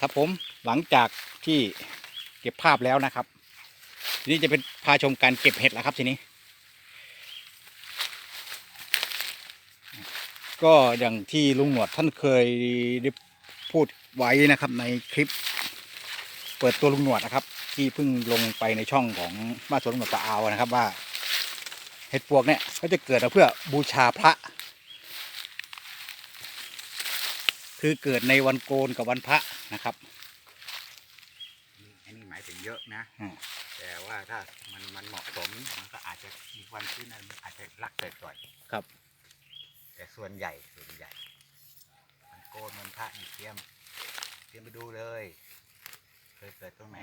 ครับผมหลังจากที่เก็บภาพแล้วนะครับ ทีนี้จะเป็นพาชมการเก็บเห็ดแล้วครับทีนี้ ก็อย่างที่ลุงหนวดท่านเคยได้พูดไว้นะครับในคลิป เปิดตัวลุงหนวดนะครับ ที่เพิ่งลงไปในช่องของบ้านสวนลุงหนวดปะอาวนะครับว่าเห็ดปวกเนี่ยก็จะเกิดมาเพื่อบูชาพระ คือเกิดในวันโกนกับวันพระนะครับ อันนี้หมายถึงเยอะนะ อืม แต่ว่าถ้ามันมันเหมาะสมมันก็อาจจะอีกวันที่นั้นมันอาจจะรักเกิดก่อนครับ แต่ส่วนใหญ่ส่วนใหญ่ มันโกนมันพระนี่เตรียมเตรียมไปดูเลย เคยเกิดตรงไหน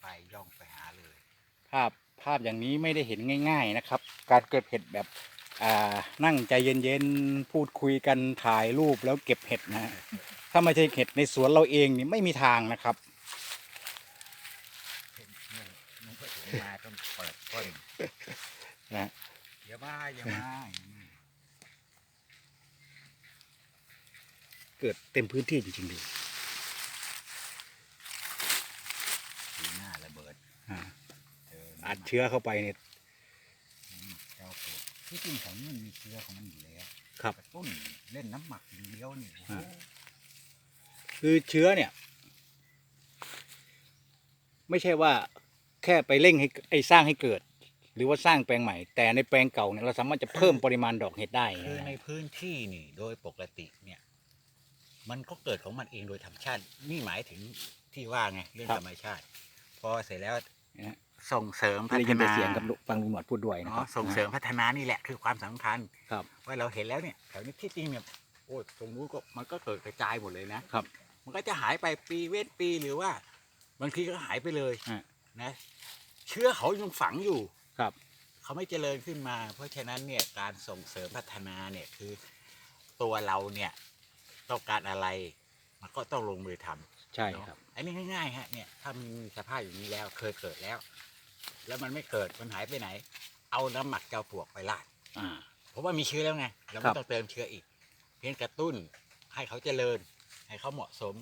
ไปย่องไปหาเลย ภาพภาพอย่างนี้ไม่ได้เห็นง่าย ๆนะครับ การเก็บเห็ดแบบอ่า นั่งใจเย็นๆ พูดคุยกันถ่ายรูปแล้วเก็บเห็ดนะฮะถ้าไม่ใช่เห็ดในสวนเราเองนี่ไม่มีทางนะครับมันมันก็ถึงมาต้องเปิดก้นนะอย่ามาอย่ามาเกิดเต็มพื้นที่จริงๆดูสีหน้าระเบิดอ่าเจออัดเชื้อเข้าไปเนี่ยเจ้าปวก ที่จริงของนี่มันมีเชื้อของมันอยู่แล้วครับกระตุ้นเล่นน้ำหมักอย่างเดียวนี่โอ้โหอ่าคือเชื้อเนี่ย ไม่ใช่ว่าแค่ไปเร่งให้ไอ้สร้างให้เกิด หรือว่าสร้างแปลงใหม่ แต่ในแปลงเก่าเนี่ยเราสามารถจะเพิ่มปริมาณดอกเห็ดได้คือในนะพื้นที่นี่โดยปกติเนี่ย มันก็เกิดของมันเองโดยธรรมชาติ นี่หมายถึงที่ว่าไงเรื่องธรรมชาติ พอเสร็จแล้วนะฮะ ส่งเสริมพัได้ฒยินแต่นาเสียงกับลุฟังลุงหนวดพูดด้วยนะอ๋คอรับส่งเสริมพัฒนานี่แหละคือความสำคัญครับ ว่าเราเห็นแล้วเนี่ยแถวนี้ที่จริงเนี่ยโอ้ยตรงนู้นก็มันก็เกิดกระจายหมดเลยนะครับ มันก็จะหายไปปีเว้นปีหรือว่า บางทีก็หายไปเลยอ่านะ เชื้อเขายังฝังอยู่ครับเขาไม่เจริญขึ้นมา เพราะฉะนั้นเนี่ยการส่งเสริมพัฒนาเนี่ยคือตัวเราเนี่ยต้องการอะไร มันก็ต้องลงมือทำ ใช่ครับเนอะอันนี้ง่ายๆฮะเนี่ยถ้ามันมีสภาพอย่างนี้แล้วเคยเกิดแล้ว แล้วมันไม่เกิดมันหายไปไหน เอาน้ำหมักเจ้าปลวกไปราดอ่าเพราะว่ามีเชื้อแล้วไงเราครัไม่บต้องเติมเชื้ออีก เพียงกระตุ้นให้เขาเจริญ ให้เขาเหมาะสม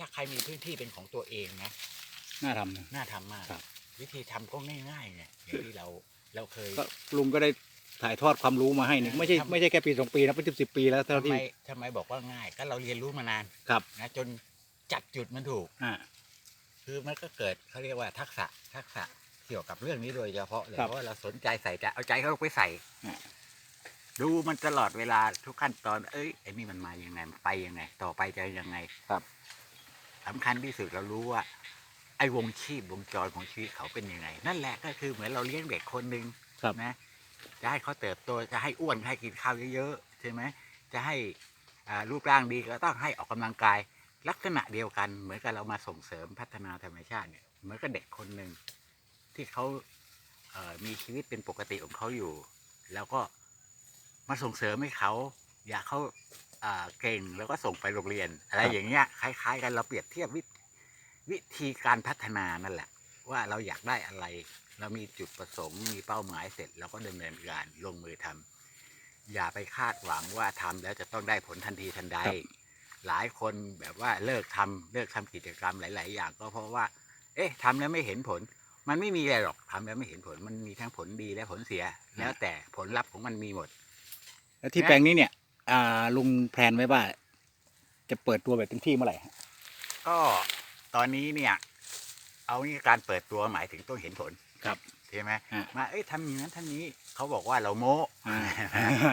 ถ้าใครมีพื้นที่เป็นของตัวเองนะน่าทำนะน่าทำมากครับวิธีทำก็ง่ายๆไงอย่างที่เราเราเคยก็ลุงก็ได้ ถ่ายทอดความรู้มาให้นี่ไม่ใช่ทำไม่ใช่แค่ปีสองปีนะเป็นสิบสิบปีแล้วเท่าทำที่ไมทำไมบอกว่าง่าย ก็เราเรียนรู้มานานครับนะจนจัดจุดมันถูก อ่า คือมันก็เกิดเขาเรียกว่าทักษะทักษะเกี่ยวกับเรื่องนี้โดยเฉพาะเลยครับเพราะว่าเราสนใจใส่ใจเอาใจเขาลงไปใส่ อ่าดูมันตลอดเวลาทุกขั้นตอน เอ้ยไอ้นี่มันมายังไงมันไปยังไง ต่อไปจะยังไงครับ สำคัญที่สุดเรารู้ว่า ไอ้วงชีพวงจรของชีวิตเขาเป็นยังไง นั่นแหละก็คือเหมือนเราเลี้ยงเด็กคนหนึ่งครับ นะ จะให้เขาเติบโตจะให้อ้วนให้กินข้าวเยอะๆใช่ไหมจะให้รูปร่างดีก็ต้องให้ออกกำลังกาย ลักษณะเดียวกัน เหมือนกับเรามาส่งเสริมพัฒนาธรรมชาติเนี่ยเหมือนกับเด็กคนหนึ่งที่เขาเมีชีวิตเป็นปกติของเขาอยู่ แล้วก็มาส่งเสริมให้เขาอยากเขาเก่งแล้วก็ส่งไปโรงเรียน อะไรอย่างเงี้ยคล้าย ๆ กันเราเปรียบเทียบวิวิธีการพัฒนานั่นแหละ ว่าเราอยากได้อะไร เรามีจุดประสงค์มีเป้าหมายเสร็จเราก็ดำเนินการลงมือทำอย่าไปคาดหวังว่าทำแล้วจะต้องได้ผลทันทีทันใดครับหลายคนแบบว่าเลิกทำเลิกทำกิจกรรมหลาย ๆ อย่างก็เพราะว่า เอ๊ะทำแล้วไม่เห็นผล มันไม่มีอะไรหรอกทำแล้วไม่เห็นผล มันมีทั้งผลดีและผลเสีย แล้วแต่ผลลัพธ์ของมันมีหมด แล้วที่นะแปลงนี้เนี่ยอ่าลุงแพลนไว้ว่า จะเปิดตัวแบบเต็มที่เมื่อไหร่ฮะก็ตอนนี้เนี่ย เอานี่การเปิดตัวหมายถึงต้องเห็นผลครับใช่ไหมอ่ามาเอ้ยทำอย่างนั้นทำนี้เขาบอกว่าเราโม้อ่า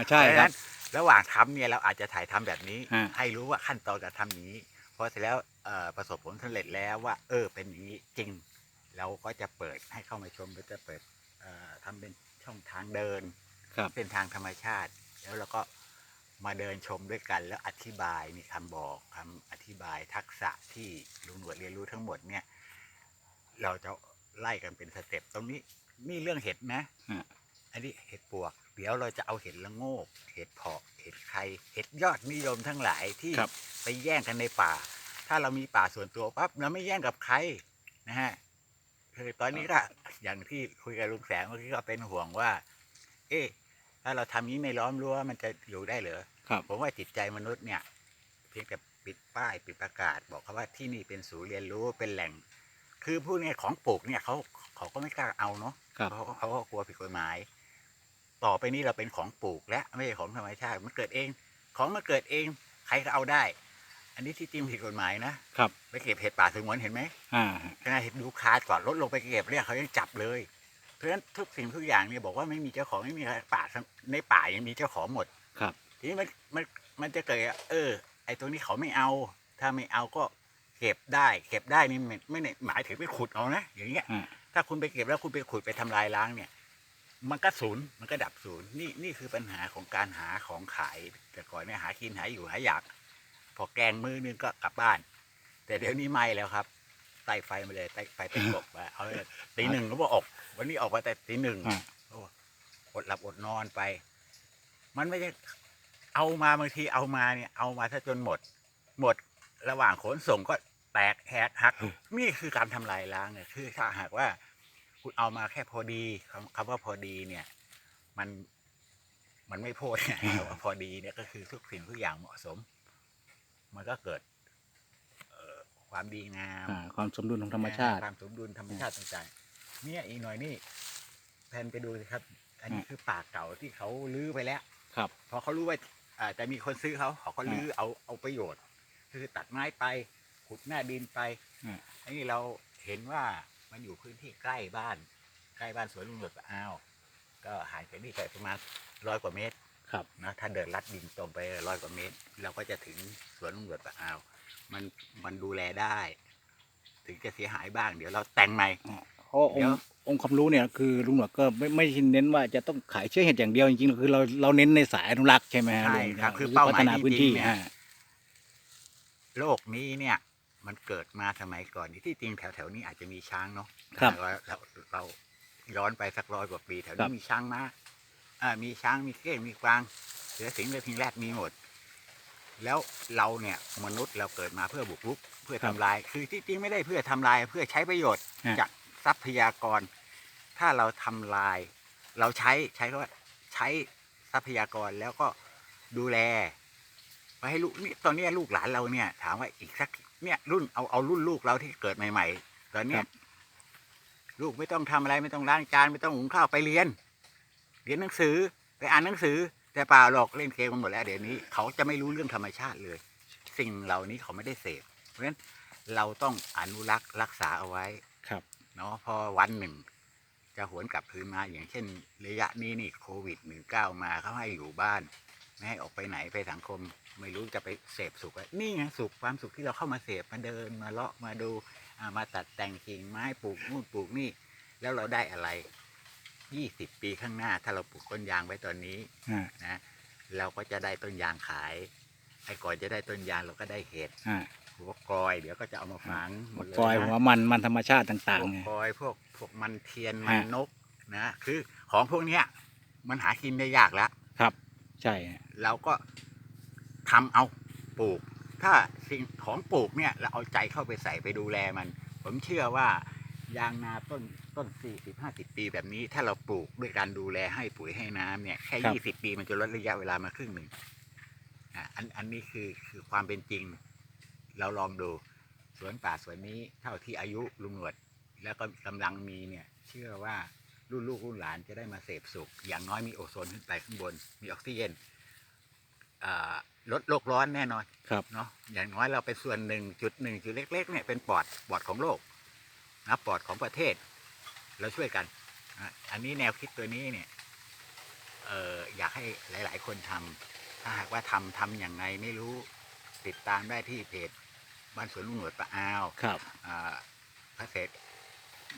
ใช่เพาะฉะครันั้บนระหว่างทำเนี่ยเราอาจจะถ่ายทำแบบนี้อ่าให้รู้ว่าขั้นตอนการทำอย่างนี้ พอเสร็จแล้วเอ่อประสบผลสำเร็จแล้วว่า เออเป็นอย่างนี้จริง เราก็จะเปิดให้เข้ามาชมแล้วจะเปิดเอ่อทำเป็นช่องทางเดิน ครับ เป็นทางธรรมชาติ แล้วเราก็มาเดินชมด้วยกัน แล้วอธิบายมีคำบอกคำอธิบายทักษะที่ลุงหนวดเรียนรู้ทั้งหมดเนี่ย เราจะไล่กันเป็นสเต็ปตรงนี้นี่เรื่องเห็ดนะอ่าอันนี้เห็ดปวก เดี๋ยวเราจะเอาเห็ดละโงก เห็ดเพาะเห็ดไข่เห็ดยอดนิยมทั้งหลายที่ครับไปแย่งกันในป่า ถ้าเรามีป่าส่วนตัวปั๊บเราไม่แย่งกับใครนะฮะคือตอนนี้ก็อย่างที่คุยกับลุงแสงเมื่อกี้ก็เป็นห่วงว่า เอ๊ะถ้าเราทำนี้ในล้อมรั้วมันจะอยู่ได้เหรอครับผมว่าจิตใจมนุษย์เนี่ย เพียงแต่ปิดป้ายปิดประกาศ บอกเขาว่าที่นี่เป็นศูนย์เรียนรู้เป็นแหล่ง คือพูดง่ายๆของปลูกเนี่ยเขาเขาก็ไม่กล้าเอาเนาะครับ เขาเขาก็กลัวผิดกฎหมาย ต่อไปนี้เราเป็นของปลูกและไม่ใช่ของธรรมชาติมันเกิดเอง ของมันเกิดเอง ใครก็เอาได้ อันนี้ที่จริงผิดกฎหมายนะครับ ไปเก็บเห็ดป่าสงวนเห็นไหมอ่าขณะเห็นดูคาดก่อนรถลงไปเก็บเรียกเขายังจับเลย เพราะฉะนั้นทุกสิ่งทุกอย่างเนี่ยบอกว่าไม่มีเจ้าของไม่มีใครป่าทั้งในป่ายังมีเจ้าของหมด ครับ ทีนี้มันมันมันจะเกิดว่าเออ ไอ้ตรงนี้เขาไม่เอา ถ้าไม่เอาก็ เก็บได้ เก็บได้นี่ไม่ไม่ได้หมายถึงไปขุดเอานะอย่างเงี้ย อ่าถ้าคุณไปเก็บแล้วคุณไปขุดไปทำลายล้างเนี่ย มันก็ศูนย์มันก็ดับศูนย์นี่นี่คือปัญหาของการหาของขาย แต่ก่อนเนี่ยหากินหาอยู่หาอยาก พอแกงมือนึงก็กลับบ้าน แต่เดี๋ยวนี้ไม่แล้วครับไต่ไฟมาเลยไต่ไฟเป็นกบมาเอาเลยตีหนึ่งก็บอกออก วันนี้ออกมาแต่ตีหนึ่งอ่า โอ้อดหลับอดนอนไป มันไม่ใช่เอามาบางทีเอามาเนี่ย เอามาถ้าจนหมด หมดระหว่างขนส่งก็ แตกแหกหักนี่คือการทำลายล้างเนี่ยคือถ้าหากว่า คุณเอามาแค่พอดีคำคำว่าพอดีเนี่ย มันมันไม่พูดไงคำว่าพอดีเนี่ยก็คือทุกสิ่งทุกอย่างเหมาะสม มันก็เกิดเอ่อความดีงามอ่าความสมดุลของธรรมชาติ ความสมดุลธรรมชาติต่างๆเนี่ยอีกหน่อยนี่แพนไปดูสิครับ อันนี้อ่าคือป่าเก่าที่เขาลื้อไปแล้ว ครับ พอเขารู้ว่าอ่าจะมีคนซื้อเขาเขาก็ลื้อเอาเอาประโยชน์ คือตัดไม้ไป ขุดหน้าดินไปอืม อันนี้เราเห็นว่ามันอยู่พื้นที่ใกล้บ้าน ใกล้บ้านสวนลุงหลดปะอ้าว ก็ห่างจากนี่ไปประมาณร้อยกว่าเมตรครับ นะถ้าเดินลัดดินตรงไปร้อยกว่าเมตร เราก็จะถึงสวนลุงหลวดปะอาวมันมันดูแลได้ ถึงจะเสียหายบ้างเดี๋ยวเราแต่งใหม่ เพราะอเดี๋งยว ค์องค์ความรู้เนี่ยคือลุงหนวดก็ไม่ไม่เน้นว่าจะต้องขายเชื้อเห็ดอย่างเดียวจริงๆคือเราเราเน้นในสายอนุรักษ์ใช่ไหมฮะใช่ลุงครับคือเป้าหมายพัฒนาพื้นที่จริงๆเนี่ยอ่าโลกนี้เนี่ย มันเกิดมาสมัยก่อนที่จริงแถวแถวๆนี้อาจจะมีช้างเนาะครับเราเราเราย้อนไปสักร้อยกว่าปีแถวครันี้บ มีช้างมาอ่ามีช้างมีเก้งมีกวางเสือสิงห์และพิงแรดมีหมด แล้วเราเนี่ยมนุษย์เราเกิดมาเพื่อบุกรุก เพื่อทำลาย คือที่จริงไม่ได้เพื่อทำลาย เพื่อใช้ประโยชน์ฮะ จากทรัพยากร ถ้าเราทำลาย เราใช้ใช้คำว่าใช้ทรัพยากรแล้วก็ดูแล ไปให้ลูกนี่ตอนเนี้ยลูกหลานเราเนี่ย ถามว่าอีกสัก เนี่ย รุ่นเอาเอารุ่นลูกเราที่เกิดใหม่ ๆ ตอนเนี้คยรับลูกไม่ต้องทำอะไรไม่ต้องล้างจานไม่ต้องหุงข้าวไปเรียน เรียนหนังสือไปอ่านหนังสือ แต่เปล่าหรอกเล่นเกมกันหมดแล้วเดี๋ยวนี้ เขาจะไม่รู้เรื่องธรรมชาติเลย สิ่งเหล่านี้เขาไม่ได้เสพเพราะฉะนั้นเราต้องอนุรักษ์รักษาเอาไว้ครับเนาะพอวันหนึ่ง จะหวนกลับคืนมาอย่างเช่น ระยะนี้นี่โควิดหนึ่งเก้ามาเขาให้อยู่บ้าน ไม่ให้ออกไปไหนไปสังคม ไม่รู้จะไปเสพสุขอะไรนี่ไงสุขความสุขที่เราเข้ามาเสพมาเดินมาเลาะมาดูอ่ามาตัดแต่งกิ่งไม้ปลูกนู่นปลูกนี่ แล้วเราได้อะไรยี่สิบปีข้างหน้า ถ้าเราปลูกต้นยางไว้ตอนนี้อ่านะเราก็จะได้ต้นยางขายไอ้ก่อนจะได้ต้นยางเราก็ได้เห็ดอ่าหัวกรอยเดี๋ยวก็จะเอามาฝังหมดเลยกอยนะหัวมันมันธรรมชาติต่างพวๆกไงกอยพวกพวกมันเทียนฮะมันนกนะคือของพวกเนี้ยมันหากินได้ยากแล้วครับ ใช่ฮะเราก็ทำเอาปลูก ถ้าสิ่งของปลูกเนี่ย เราเอาใจเข้าไปใส่ไปดูแลมัน ผมเชื่อว่ายางนาต้นต้นสี่สิบห้าสิบปีแบบนี้ ถ้าเราปลูกด้วยการดูแลให้ปุ๋ยให้น้ำเนี่ยแค่ยี่สิบปีมันจะลดระยะเวลามาครึ่งหนึ่งอะอันอันนี้คือคือความเป็นจริง เราลองดูสวนป่าสวนนี้เท่าที่อายุลุงหนวด แล้วก็กำลังมีเนี่ย เชื่อว่า รุ่นลูกรุ่นหลานจะได้มาเสพสุข อย่างน้อยมีโอโซนขึ้นไปข้างบน มีออกซิเจนอ่าลดโลกร้อนแน่นอนครับเนาะอย่างน้อยเราเป็นส่วนหนึ่งจุดหนึ่งจุดเล็ก ๆ เนี่ยเป็นปอดปอดของโลกนะปอดของประเทศ เราช่วยกันอะอันนี้แนวคิดตัวนี้เนี่ยเอออยากให้หลาย ๆ คนทำถ้าหากว่าทำทำอย่างไรไม่รู้ติดตามได้ที่เพจบ้านสวนลุงหนวดปะอาวครับอ่าพระเศษ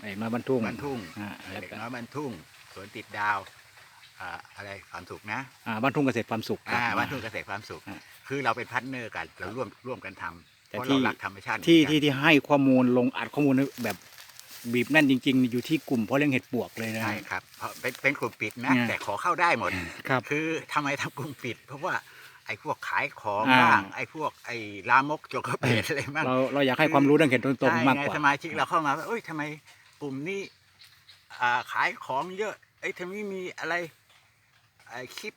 ไอ้มาบรรทุ่งบ้านทุ่งอ่าแล้วเด็กก็น้อยบ้านทุ่ง สวนติดดาวอ่าอะไรความสุขนะอ่าบ้านทุ่งเกษตรความสุขครับ อ่าบ้านทุ่งเกษตรความสุข อ่า คือเราเป็นพาร์ทเนอร์กันเราร่วมร่วมกันทำแต่เพราะที่เรารักธรรมชาติที่เหมือนกันที่ที่ให้ข้อมูลลงอัดข้อมูลแบบบีบแน่นจริง ๆ อยู่ที่กลุ่มเพราะเลี้ยงเห็ดปวกเลยนะ ใช่ครับเพราะเป็นเป็นกลุ่มปิดนะ เนี่ย แต่ขอเข้าได้หมด ครับ คือทำไมทำกลุ่มปิด เพราะว่าไอ้พวกขายของอ่า บ้างไอ้พวกไอ้ลามกโจกกระเปดอะไรบ้างเราเราอยากให้ความรู้เรื่องเห็ดตรงใช่ๆมากไงกว่า สมาชิกเราเข้ามาว่าเอ้ยทำไม กลุ่มนี้อ่าขายของเยอะไอ้ยทำไมมีอะไรไอ้คลิป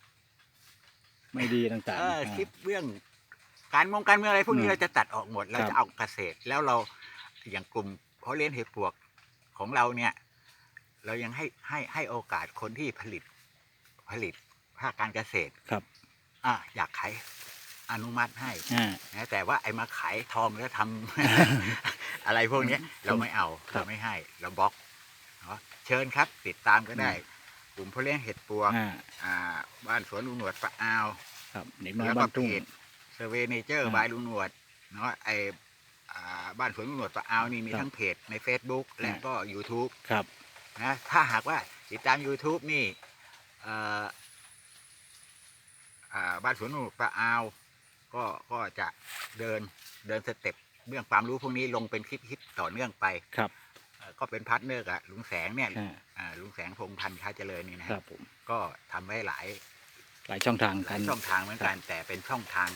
ไม่ดีต่างเออๆคลิปเรื่อง การมองการเมืองอะไรพวกนี้อืมเราจะตัดออกหมดเราครัจะบเอาเกษตร แล้วเราอย่างกลุ่มเพาะเลี้ยงเห็ดปวกของเราเนี่ย เรายังให้ให้ให้โอกาสคนที่ผลิตผลิตภาคการเกษตรครับ อะอยากขายอนุมัติให้อ่านะแต่ว่าไอ้มาขายทองแล้วทำ อะไรพวกเนี้ยเราไม่เอาครับเราไม่ให้เราบล็อกเนาะเชิญครับ ติดตามก็ได้ กลุ่มเพาะเลี้ยงเห็ดปวกอ่า อ่า บ้านสวนลุงหนวดปะอาวครับเด็กน้อยแล้วก็บ้านทุ่งเพจเซอร์เวเนเจอร์อ่าบายลุงหนวดเนาะไออ่าบ้านสวนลุงหนวดปะอาวนี่มีครับทั้งเพจใน Facebook และอ่า ก็ YouTube ครับ นะถ้าหากว่าติดตาม YouTube นี่เอ่ออ่าบ้านสวนลุงหนวดปะอาว ก็ก็จะเดินเดินสเต็ป เรื่องความรู้พวกนี้ลงเป็นคลิปคลิปต่อเนื่องไปครับเอ่อก็เป็นพาร์ทเนอร์กับลุงแสงเนี่ยอ่าอ่าลุงแสงพงพันธ์ค้าเจริญนี่นะคครัรับบผมก็ทำไว้หลาย หลายช่องทางหกัลานยช่องทางเหมือนกัน แต่เป็นช่องทาง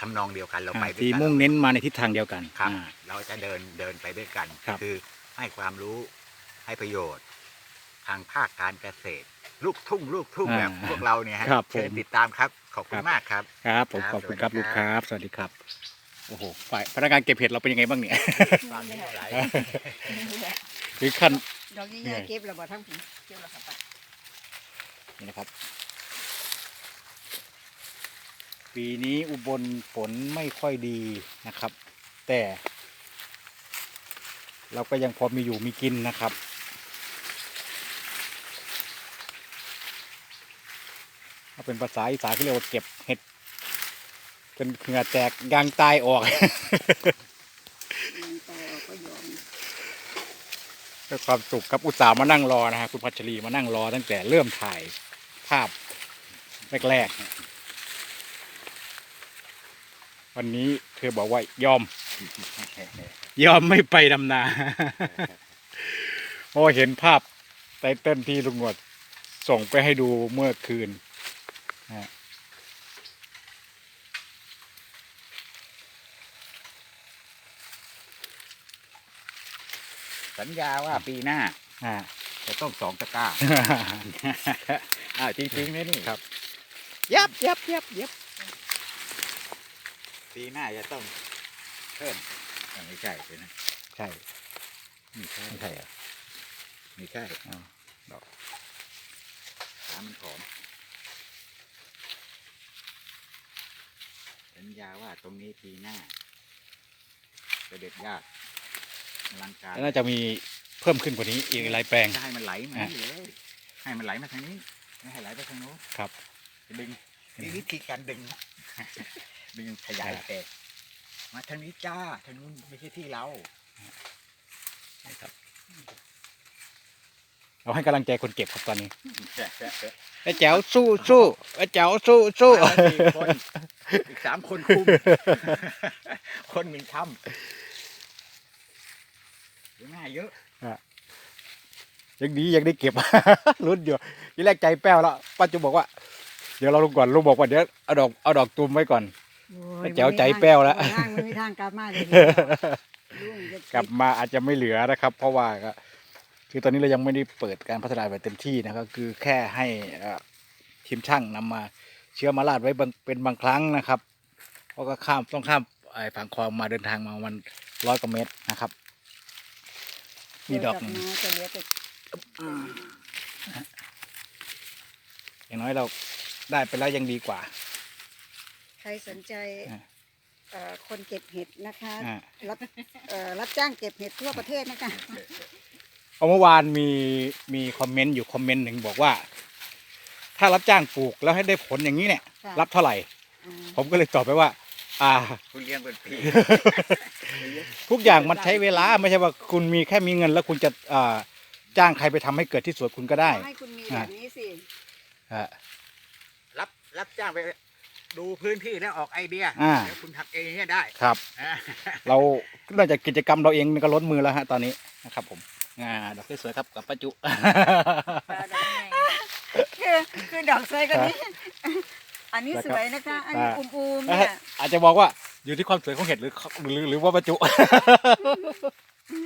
ทำนองเดียวกันเราอ่าไปด้วยที่กันมุ่งเน้นมาในทิศทางเดียวกันครับ อ่า เราจะเดินเดินไปด้วยกันครับ อให้ความรู้ให้ประโยชน์ ทางภาคการเกษตร ลูกทุ่ง ลูกทุ่งแบบพวกเราเนี่ยฮะครับเชิญผมติดตามครับ ขอบคุครัณบ มากครับ ครับผมครับขอบคุณครับสวัสดีลูกคครัรับบสวัสดีครับ โอ้โหฝ่ายพนักงานเก็บเห็ดเราเป็นยังไงบ้างเนี่ยตอนนี้หลายถึงขั้น ดอกนี้เหนื่ยาอยเก็บแล้วบ่ทั้งผีเก็บแล้วครับนี่นะครับ ปีนี้อุบลฝนไม่ค่อยดีนะครับ แต่ เราก็ยังพอมีอยู่มีกินนะครับ ถ้าเป็นภาษาอีสานที่เรียกว่าเก็บเห็ด จนเหงื่อแตกยางตายออกตายออกก็ยอมด้วยความสุขครับอุตส่าห์มานั่งรอนะฮะคุณพัชรีมานั่งรอตั้งแต่เริ่มถ่ายภาพแรกๆวันนี้เธอบอกว่ายอม ยอมไม่ไปดำนาเพราะเห็นภาพไตเติ้ลที่ลุงหนวดส่งไปให้ดูเมื่อคืนนะฮะ สัญญาว่าปีหน้าอ่า จะต้องสองตะกร้า อ่าจริงๆนะนี่ครับ ยับยับยับยับปีหน้าจะต้องเพิ่มอ่าไม่ใช่ใช่ไหมใช่ไม่ใช่ไม่ใช่เหรอไม่ใช่อ้าวขามันผอมสัญญาว่าตรงนี้ปีหน้าจะเด็ดยากอ ลังการแล้วน่าจะมีเพิ่มขึ้นกว่านี้อีกหลายแปลงจะให้มันไหลมาอะนี่เลย ให้มันไหลมาทางนี้ไม่ให้ไหลไปทางโน้นครับ ดึงนี่วิธีการดึงดึงขยายอะแตกมาทางนี้จ้าทางนู้นไม่ใช่ที่เรานะครับเราให้กำลังใจคนเก็บครับตอนนี้ไอ้แจ๋วสู้สู้ไอ้แจ๋วสู้สู้มาแล้วสี่คนอีกสามคนคุม คนหนึ่งทำเดี๋ ยวหน้าเยอะยังดียังได้เก็บรุ่นอยู่ทีแรกใจแป้วแล้วป้าจุบอกว่า เดี๋ยวเราลงก่อนลุงบอกว่าเดี๋ยวเอาดอกเอาดอกตุ่มไว้ก่อนโอ้ยแจ๋วใจแป้วแล้วบ่มีทางบ่มีทางกลับมาเลยลุงจะกลับมาอาจจะไม่เหลือนะครับ เพราะว่าก็คือตอนนี้เรายังไม่ได้เปิดการพัฒนาแบบเต็มที่นะครับคือแค่ให้เอ่อทีมช่างนำมาเชื้อมาลาดไว้บางเป็นบางครั้งนะครับ เพราะก็ข้ามต้องข้ามไอ้ฝั่งคลองมาเดินทางมาประมันร้อยกว่าเมตรนะครับ นี่ดอกหเยวนึ่งลับมาจะเหลือแต่อย่างน้อยเราได้ไปแล้วยังดีกว่า ใครสนใจอะเอ่อคนเก็บเห็ดนะคะอ่ารับเอ่อรับจ้างเก็บเห็ดทั่วประเทศนะคะเพราะเมื่อวานมีมีคอมเมนต์อยู่คอมเมนต์หนึ่งบอกว่า ถ้ารับจ้างปลูกแล้วให้ได้ผลอย่างนี้เนี่ยค่ะรับเท่าไหร่อ่าผมก็เลยตอบไปว่า อ่า คุณเลี้ยงเป็นปี ทุกอย่างมันใช้เวลาไม่ใช่ว่าคุณมีแค่มีเงิน แล้วคุณจะอ่าจ้างใครไปทำให้เกิดที่สวนคุณก็ได้ ขอให้คุณมีแบบนี้สิ อ่า รับรับจ้างไปดูพื้นที่แล้วออกไอเดียอ่าแล้วคุณทำเองเนี่ยได้ครับ อ่าเราเนื่องจากกิจกรรมเราเองมันก็ล้นมือแล้วฮะตอนนี้นะครับผมอ่าดอกสวยๆครับกับป้าจุ คือคือดอกสวยกว่านี้ อันนี้นะครับสวยนะคะ อันนี้อ่าอุ้มๆเนี่ยอาจจะบอกว่าอยู่ที่ความสวยของเห็ดหรือหรือหรือว่าประจุ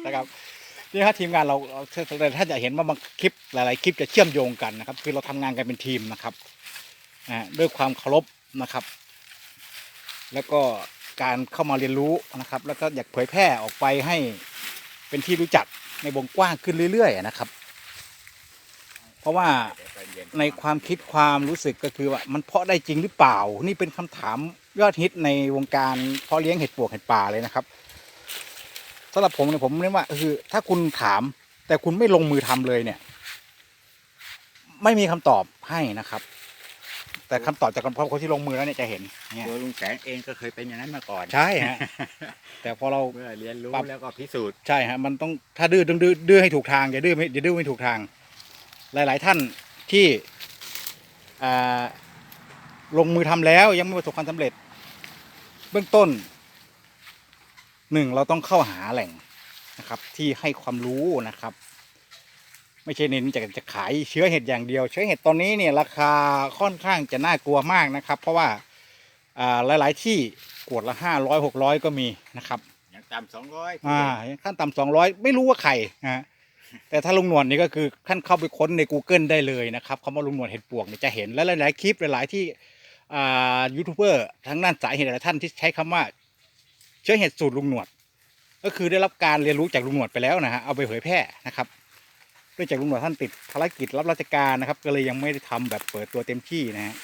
นะครับนี่ครับทีมงานเราเราแต่ถ้าจะเห็นว่าบางคลิปหลาย ๆ คลิปจะเชื่อมโยงกันนะครับ คือเราทำงานกันเป็นทีมนะครับอ่าด้วยความเคารพนะครับ แล้วก็การเข้ามาเรียนรู้นะครับ แล้วก็อยากเผยแพร่ออกไปให้เป็นที่รู้จักในวงกว้างขึ้นเรื่อย ๆ นะครับเพ ราะว่าในความคิดความรู้สึกก็คือว่ามันเพาะได้จริงหรือเปล่า นี่เป็นคำถามยอดฮิตในวงการเพาะเลี้ยงเห็ดปวกเห็ดป่าเลยนะครับสำหรับผมเนี่ยผมเรียกว่าคือ ถ้าคุณถาม แต่คุณไม่ลงมือทำเลยเนี่ย ไม่มีคำตอบให้นะครับ แต่คำตอบจากคนที่ลงมือแล้วเนี่ยจะเห็นเนี่ยตัวลุงแสงเองก็เคยเป็นอย่างนั้นมาก่อนใช่ฮะแต่พอเราเมื่อเรียนรู้ปรับแล้วก็พิสูจน์ใช่ฮะมันต้องถ้าดื้อต้องดื้อดื้อให้ถูกทางอย่าดื้อไม่อย่าดื้อไม่ถูกทาง หลาย ๆ ท่านที่อ่าลงมือทำแล้วยังไม่ประสบความสำเร็จ เบื้องต้นหนึ่งเราต้องเข้าหาแหล่งนะครับ ที่ให้ความรู้นะครับ ไม่ใช่เน้นจะจะขายเชื้อเห็ดอย่างเดียว เชื้อเห็ดตอนนี้เนี่ยราคาค่อนข้างจะน่ากลัวมากนะครับ เพราะว่าอ่าหลาย ๆ ที่ขวดละห้าร้อยหกร้อยก็มีนะครับอย่างต่ำสองร้อยอ่าขั้นต่ำสองร้อยไม่รู้ว่าใครนะฮะ แต่ถ้าลุงหนวดนี่ก็คือขั้นเข้าไปค้นใน Google ได้เลยนะครับคำว่าลุงหนวดเห็ดปวกเนี่ยจะเห็นและหลายๆคลิปหลายๆที่ยูทูบเบอร์ทั้งด้านสายเห็ดหลายท่านที่ใช้คำว่า เชื้อเห็ดสูตรลุงหนวด ก็คือได้รับการเรียนรู้จากลุงหนวดไปแล้วนะฮะเอาไปเผยแพร่นะครับเนื่องจากลุงหนวดท่านติดภารกิจรับราชการนะครับ ก็เลยยังไม่ได้ทำแบบเปิดตัวเต็มที่นะฮะ